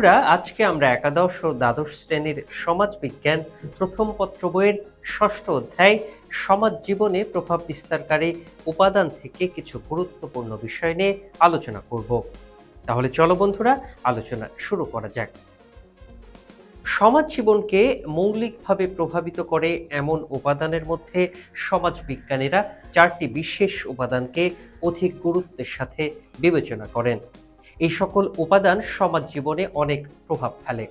বন্ধুরা, আজকে আমরা একাদশ ও দ্বাদশ শ্রেণির সমাজ বিজ্ঞান প্রথম পত্র বইয়ের ষষ্ঠ অধ্যায়, সমাজ জীবনে প্রভাব বিস্তারকারী উপাদান থেকে কিছু গুরুত্বপূর্ণ বিষয় নিয়ে আলোচনা করব। তাহলে চলো বন্ধুরা, আলোচনা শুরু করা যাক। সমাজ জীবনকে মৌলিকভাবে প্রভাবিত করে এমন উপাদানের মধ্যে সমাজ বিজ্ঞানীরা চারটি বিশেষ উপাদানকে অধিক গুরুত্বের সাথে বিবেচনা করেন। এই সকল উপাদান সমাজ জীবনে অনেক প্রভাব ফেলে।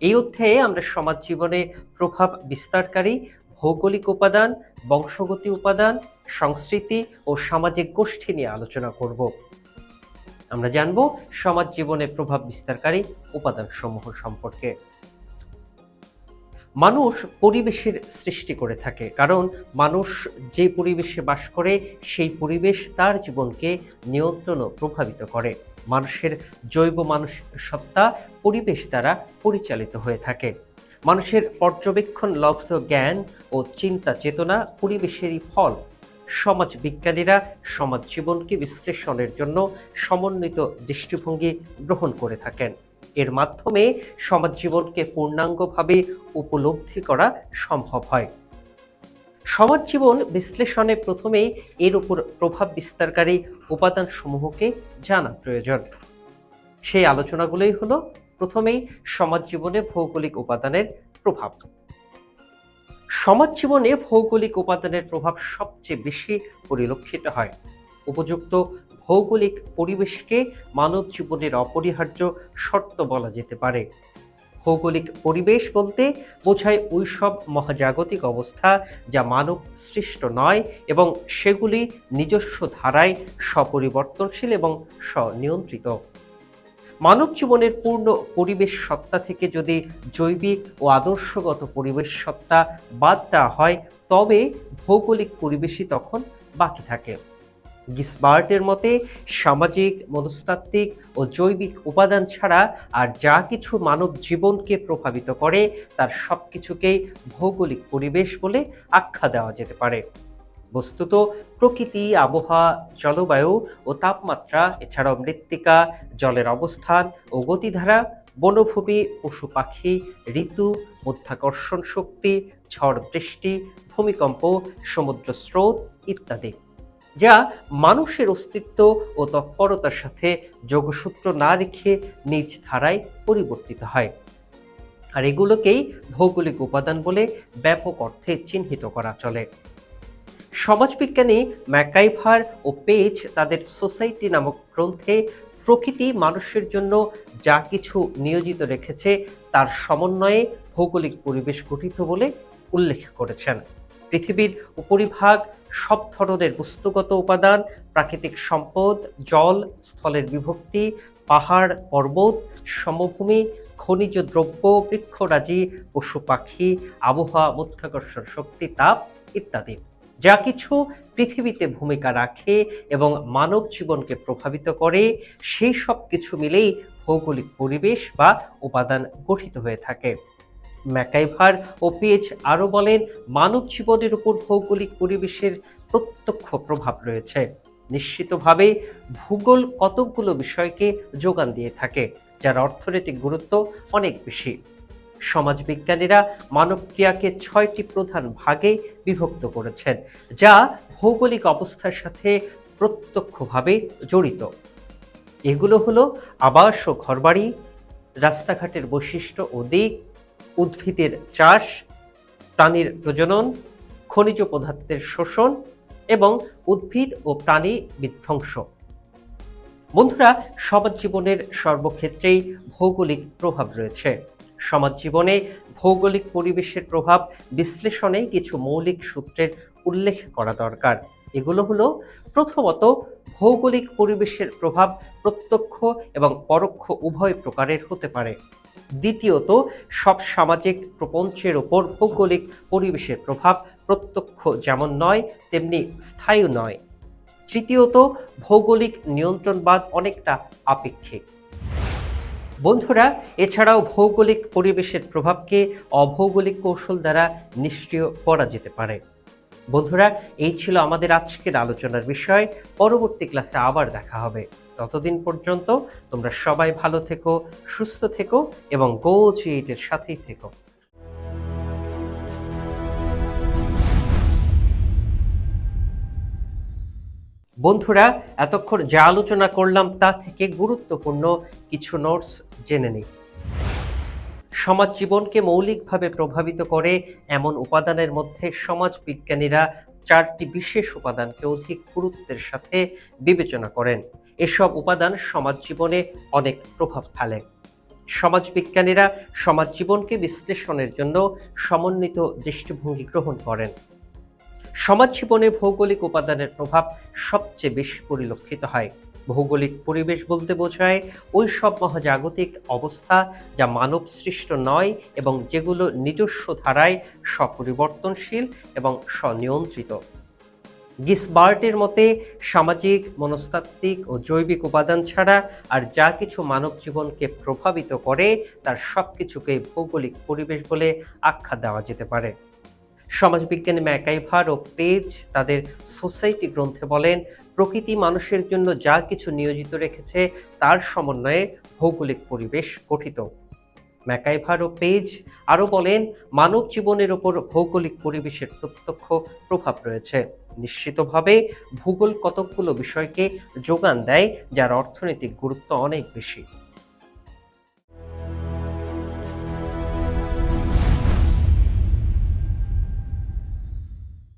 এই অধ্যায়ে আমরা সমাজ জীবনে প্রভাব বিস্তারকারী, ভৌগোলিক উপাদান, বংশগতি উপাদান, সংস্কৃতি ও সামাজিক গোষ্ঠী নিয়ে আলোচনা করব। আমরা জানব সমাজ জীবনে প্রভাব বিস্তারকারী উপাদান সমূহ সম্পর্কে। মানুষ পরিবেশের সৃষ্টি করে থাকে, কারণ মানুষ যে পরিবেশে বাস করে, সেই পরিবেশ তার জীবনকে নিয়ন্ত্রণ ও প্রভাবিত করে। মানুষের জৈব মানুষ সত্তা পরিবেশ দ্বারা পরিচালিত হয়ে থাকে। মানুষের পর্যবেক্ষণ লব্ধ জ্ঞান ও চিন্তা চেতনা পরিবেশেরই ফল। সমাজ বিজ্ঞানীরা সমাজ জীবনকে বিশ্লেষণের জন্য সমন্বিত দৃষ্টিভঙ্গি গ্রহণ করে থাকেন। এর মাধ্যমে সমাজ জীবনকে পূর্ণাঙ্গভাবে উপলব্ধি করা সম্ভব হয়। সমাজ জীবন বিশ্লেষণে প্রথমেই এর উপর প্রভাব বিস্তারকারী উপাদান সমূহকে জানা প্রয়োজন। সেই আলোচনাগুলোই হলো প্রথমেই সমাজ জীবনে ভৌগোলিক উপাদানের প্রভাব। সমাজ জীবনে ভৌগোলিক উপাদানের প্রভাব সবচেয়ে বেশি পরিলক্ষিত হয়। উপযুক্ত ভৌগোলিক পরিবেশকে মানব জীবনের অপরিহার্য শর্ত বলা যেতে পারে। ভৌগোলিক পরিবেশ বলতে বোঝায় ওইসব মহাজাগতিক অবস্থা যা মানব সৃষ্ট নয় এবং সেগুলি নিজস্ব ধারায় স্বপরিবর্তনশীল এবং স্বনিয়ন্ত্রিত। মানব জীবনের পূর্ণ পরিবেশ সত্তা থেকে যদি জৈবিক ও আদর্শগত পরিবেশ সত্তা বাদ দেওয়া হয়, তবে ভৌগোলিক পরিবেশই তখন বাকি থাকে। গিসবার্টের মতে সামাজিক, মনস্তাত্ত্বিক ও জৈবিক উপাদান ছাড়া আর যা কিছু মানব জীবনকে প্রভাবিত করে, তার সব কিছুকেই ভৌগোলিক পরিবেশ বলে আখ্যা দেওয়া যেতে পারে। বস্তুত প্রকৃতি, আবহাওয়া, জলবায়ু ও তাপমাত্রা, এছাড়াও মৃত্তিকা, জলের অবস্থান ও গতিধারা, বনভূমি পশু পাখি ঋতু, মধ্যাকর্ষণ শক্তি, ঝড় বৃষ্টি, ভূমিকম্প সমুদ্র স্রোত ইত্যাদি। যা মানুষের অস্তিত্ব ও তৎপরতার সাথে যোগসূত্র না রেখে নিজ ধারায় পরিবর্তিত হয়। আর এগুলোকেই ভৌগোলিক উপাদান বলে ব্যাপক অর্থে চিহ্নিত করা চলে। সমাজবিজ্ঞানী ম্যাকাইভার ও পেজ তাদের সোসাইটি নামক গ্রন্থে প্রকৃতি মানুষের জন্য যা কিছু নিয়োজিত রেখেছে তার সমন্বয়ে ভৌগোলিক পরিবেশ গঠিত বলে উল্লেখ করেছেন। পৃথিবীর উপরিভাগ সব ধরনের বস্তুগত উপাদান, প্রাকৃতিক সম্পদ, জল, স্থলের বিভক্তি, পাহাড়, পর্বত, সমভূমি, খনিজ দ্রব্য, বৃক্ষরাজি, পশু পাখি, আবহাওয়া, মধ্যাকর্ষণ শক্তি, তাপ ইত্যাদি। যা কিছু পৃথিবীতে ভূমিকা রাখে এবং মানব জীবনকে প্রভাবিত করে, সেই সব কিছু মিলেই ভৌগোলিক পরিবেশ বা উপাদান গঠিত হয়ে থাকে। ম্যাকাইভার ও পেজ আরও বলেন, মানব জীবনের উপর ভৌগোলিক পরিবেশের প্রত্যক্ষ প্রভাব রয়েছে। নিশ্চিতভাবে, ভূগোল কতকগুলো বিষয়কে যোগান দিয়ে থাকে, যার অর্থনৈতিক গুরুত্ব অনেক বেশি। সমাজবিজ্ঞানীরা মানব ক্রিয়াকে ছয়টি প্রধান ভাগে বিভক্ত করেছেন, যা ভৌগোলিক অবস্থার সাথে প্রত্যক্ষভাবে জড়িত। এগুলো হলো আবাস ও ঘরবাড়ি, রাস্তাঘাটের বৈশিষ্ট্য ও দিক উদ্ভিদের চাষ, প্রাণীর প্রজনন, খনিজ পদার্থের শোষণ এবং উদ্ভিদ ও প্রাণী বিধ্বংস। বন্ধুরা সমাজ জীবনের সর্বক্ষেত্রেই ভৌগোলিক প্রভাব রয়েছে। সমাজ জীবনে ভৌগোলিক পরিবেশের প্রভাব বিশ্লেষণে কিছু মৌলিক সূত্রের উল্লেখ করা দরকার। এগুলো হলো, প্রথমত, ভৌগোলিক পরিবেশের প্রভাব প্রত্যক্ষ এবং পরোক্ষ উভয় প্রকারের হতে পারে। দ্বিতীয়ত, সব সামাজিক প্রপঞ্চের ওপর ভৌগোলিক পরিবেশের প্রভাব প্রত্যক্ষ যেমন নয়, তেমনি স্থায়ী নয়। তৃতীয়ত, ভৌগোলিক নিয়ন্ত্রণবাদ অনেকটা আপেক্ষিক। বন্ধুরা, এছাড়াও ভৌগোলিক পরিবেশের প্রভাবকে অভৌগোলিক কৌশল দ্বারা নিষ্ক্রিয় করা যেতে পারে। বন্ধুরা, এই ছিল আমাদের আজকের আলোচনার বিষয়। পরবর্তী ক্লাসে আবার দেখা হবে। ততদিন পর্যন্ত তোমরা সবাই ভালো থেকো, সুস্থ থেকো এবং গো এর সাথেই থেকো। বন্ধুরা, এতক্ষণ যা আলোচনা করলাম তা থেকে গুরুত্বপূর্ণ কিছু নোটস জেনে নিই। সমাজ জীবনকে মৌলিকভাবে প্রভাবিত করে এমন উপাদানের মধ্যে সমাজ বিজ্ঞানীরা চারটি বিশেষ উপাদানকে অধিক গুরুত্বের সাথে বিবেচনা করেন। এসব উপাদান সমাজ জীবনে অনেক প্রভাব ফেলে। সমাজবিজ্ঞানীরা সমাজ জীবনকে বিশ্লেষণের জন্য সমন্বিত দৃষ্টিভঙ্গি গ্রহণ করেন। সমাজ জীবনে ভৌগোলিক উপাদানের প্রভাব সবচেয়ে বেশি পরিলক্ষিত হয়। ভৌগোলিক পরিবেশ বলতে বোঝায় ওই সব মহাজাগতিক অবস্থা যা মানব সৃষ্ট নয় এবং যেগুলো নিজস্ব ধারায় স্বপরিবর্তনশীল এবং স্বনিয়ন্ত্রিত। গিসবার্টের মতে, সামাজিক, মনস্তাত্ত্বিক ও জৈবিক উপাদান ছাড়া আর যা কিছু মানব জীবনকে প্রভাবিত করে, তার সবকিছুকে ভৌগোলিক পরিবেশ বলে আখ্যা দেওয়া যেতে পারে। সমাজবিজ্ঞানী ম্যাকাইভার ও পেজ তাদের সোসাইটি গ্রন্থে বলেন, প্রকৃতি মানুষের জন্য যা কিছু নিয়োজিত রেখেছে, তার সমন্বয়ে ভৌগোলিক পরিবেশ গঠিত। ম্যাকাইভার ও পেজ আরও বলেন, মানব জীবনের ওপর ভৌগোলিক পরিবেশের প্রত্যক্ষ প্রভাব রয়েছে। নিশ্চিতভাবে, ভূগোল কতকগুলো বিষয়কে যোগান দেয়, যার অর্থনৈতিক গুরুত্ব অনেক বেশি।